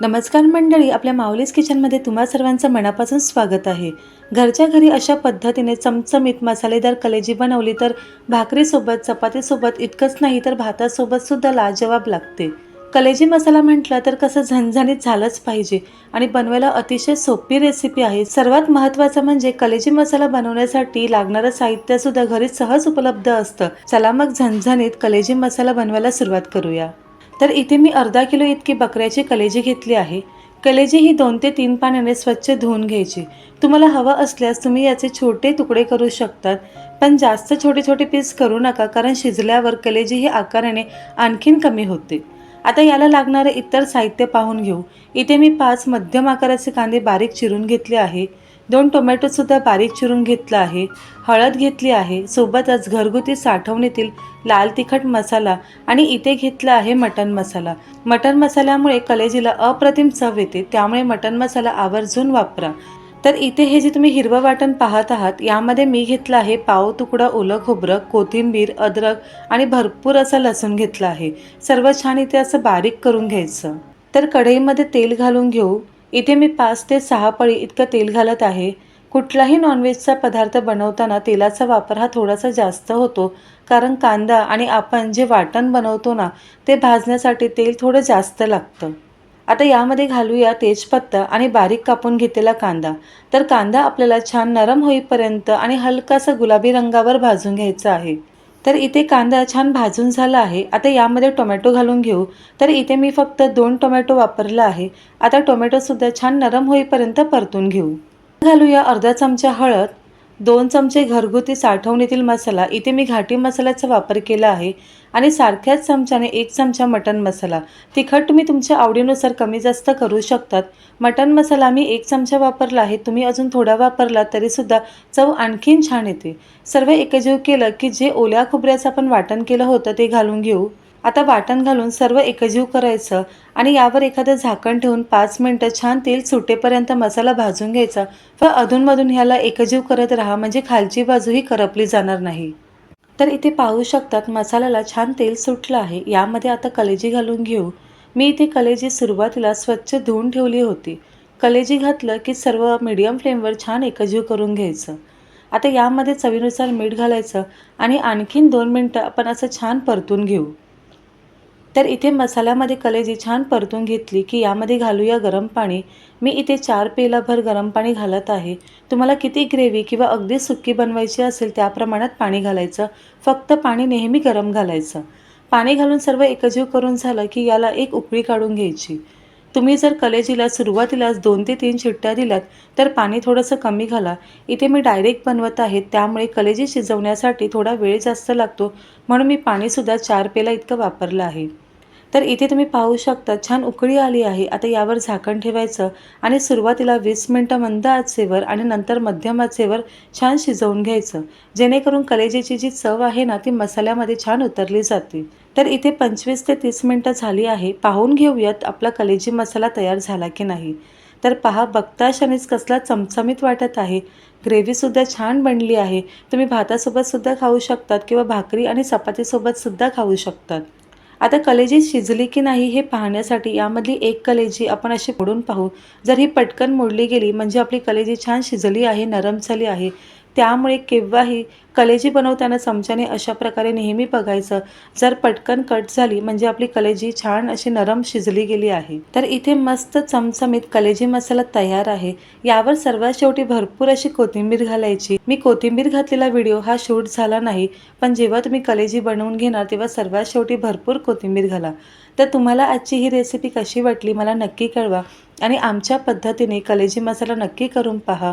नमस्कार मंडळी आपल्या माऊलीस किचनमध्ये तुम्हा सर्वांचं मनापासून स्वागत आहे. घरच्या घरी अशा पद्धतीने चमचमीत मसालेदार कलेजी बनवली तर भाकरीसोबत चपातीसोबत इतकंच नाही तर भातासोबतसुद्धा लाजवाब लागते. कलेजी मसाला म्हटलं तर कसं झणझणीत झालंच पाहिजे आणि बनवायला अतिशय सोपी रेसिपी आहे. सर्वात महत्त्वाचं म्हणजे कलेजी मसाला बनवण्यासाठी लागणारं साहित्य सुद्धा घरी सहज उपलब्ध असतं. चला मग झणझणीत कलेजी मसाला बनवायला सुरुवात करूया. तर इथे मी अर्धा किलो इतकी बकऱ्याची कलेजी घेतली आहे. कलेजी ही दोन ते तीन पाण्याने स्वच्छ धुवून घ्यायची. तुम्हाला हवं असल्यास तुम्ही याचे छोटे तुकडे करू शकतात. पण जास्त छोटे छोटे पीस करू नका कारण शिजल्यावर कलेजी ही आकाराने आणखीन कमी होते. आता याला लागणारे इतर साहित्य पाहून घेऊ. इथे मी पाच मध्यम आकाराचे कांदे बारीक चिरून घेतले आहे. दोन टोमॅटोसुद्धा बारीक चिरून घेतलं आहे. हळद घेतली आहे. सोबतच घरगुती साठवणीतील लाल तिखट मसाला आणि इथे घेतला आहे मटन मसाला. मटन मसाल्यामुळे कलेजीला अप्रतिम चव येते. त्यामुळे मटन मसाला आवर्जून वापरा. तर इथे हे जे तुम्ही हिरवं वाटण पाहत आहात यामध्ये मी घेतलं आहे पाव तुकडा ओलं खोबरं कोथिंबीर अद्रक आणि भरपूर असं लसूण घेतलं आहे. सर्व छान इथे असं बारीक करून घ्यायचं. तर कढईमध्ये तेल घालून घेऊ. इथे मी पाच ते सहा पळी इतकं तेल घालत आहे. कुठलाही नॉनव्हेजचा पदार्थ बनवताना तेलाचा वापर हा थोडासा जास्त होतो कारण कांदा आणि आपण जे वाटण बनवतो ना ते भाजण्यासाठी तेल थोडं जास्त लागतं. आता यामध्ये घालूया तेजपत्ता आणि बारीक कापून घेतलेला कांदा. तर कांदा आपल्याला छान नरम होईपर्यंत आणि हलकासा गुलाबी रंगावर भाजून घ्यायचा आहे. तर इथे कांदा छान भाजून झाला आहे. आता यामध्ये टोमॅटो घालून घेऊ. तर इथे मी फक्त दोन टोमॅटो वापरला आहे. आता टोमॅटोसुद्धा छान नरम होईपर्यंत परतून घेऊ. घालूया अर्धा चमचा हळद. दोन चमचे घरगुती साठवणीतील मसाला. इथे मी घाटी मसाल्याचा वापर केला आहे आणि सारख्याच चमच्याने एक चमचा मटन मसाला. तिखट तुम्ही तुमच्या आवडीनुसार कमी जास्त करू शकतात. मटन मसाला मी एक चमचा वापरला आहे. तुम्ही अजून थोडा वापरला तरीसुद्धा चव आणखीन छान येते. सर्व एकजीव केलं की जे ओल्या खोबऱ्याचं आपण वाटण केलं होतं ते घालून घेऊ. आता वाटण घालून सर्व एकजीव करायचं आणि यावर एखादं झाकण ठेवून पाच मिनटं छान तेल सुटेपर्यंत मसाला भाजून घ्यायचा व अधूनमधून ह्याला एकजीव करत राहा म्हणजे खालची बाजूही करपली जाणार नाही. तर इथे पाहू शकतात मसाल्याला छान तेल सुटलं आहे यामध्ये आता कलेजी घालून घेऊ. मी इथे कलेजी सुरुवातीला स्वच्छ धुवून ठेवली होती. कलेजी घातलं की सर्व मीडियम फ्लेमवर छान एकजीव करून घ्यायचं. आता यामध्ये चवीनुसार मीठ घालायचं आणि आणखीन दोन मिनटं आपण असं छान परतून घेऊ. तर इथे मसाल्यामध्ये कलेजी छान परतून घेतली की यामध्ये घालूया गरम पाणी. मी इथे चार पेलाभर गरम पाणी घालत आहे. तुम्हाला किती ग्रेव्ही किंवा अगदी सुक्की बनवायची असेल त्या प्रमाणात पाणी घालायचं. फक्त पाणी नेहमी गरम घालायचं. पाणी घालून सर्व एकजीव करून झालं की याला एक उकळी काढून घ्यायची. तुम्ही जर कलेजीला सुरुवातीलाच दोन ते तीन शिट्ट्या दिल्यात तर पाणी थोडंसं कमी घाला. इथे मी डायरेक्ट बनवत आहे त्यामुळे कलेजी शिजवण्यासाठी थोडा वेळ जास्त लागतो. म्हणून मी पाणीसुद्धा चार पेला इतकं वापरलं आहे. तर इथे तुम्ही पाहू शकता छान उकळी आली आहे. आता यावर झाकण ठेवायचं आणि सुरुवातीला वीस मिनटं मंद आचेवर आणि नंतर मध्यम आचेवर छान शिजवून घ्यायचं. जेणेकरून कलेजीची जी चव आहे ना ती मसाल्यामध्ये छान उतरली जाते. तर इथे पंचवीस ते तीस मिनटं झाली आहे. पाहून घेऊयात आपला कलेजी मसाला तयार झाला की नाही. तर पहा बघता क्षणीच कसला चमचमीत वाटत आहे. ग्रेव्हीसुद्धा छान बनली आहे. तुम्ही भातासोबतसुद्धा खाऊ शकतात किंवा भाकरी आणि चपातीसोबतसुद्धा खाऊ शकतात. आता कलेजी शिजली की नाही हे पाहण्यासाठी यामधली एक कलेजी आपण अशी मोडून पाहू. जर ही पटकन मोडली गेली म्हणजे आपली कलेजी छान शिजली आहे नरम झाली आहे त्यामुळे केव्हाही कलेजी बनवताना चमच्याने अशा प्रकारे नेहमी बघायचं. जर पटकन कट झाली म्हणजे आपली कलेजी छान अशी नरम शिजली गेली आहे. तर इथे मस्त चमचमीत कलेजी मसाला तयार आहे. यावर सर्वात शेवटी भरपूर अशी कोथिंबीर घालायची. मी कोथिंबीर घातलेला व्हिडिओ हा शूट झाला नाही पण जेव्हा तुम्ही कलेजी बनवून घेणार तेव्हा सर्वात शेवटी भरपूर कोथिंबीर घाला. तर तुम्हाला आजची ही रेसिपी कशी वाटली मला नक्की कळवा. आणि आमच्या पद्धतीने कलेजी मसाला नक्की करून पहा.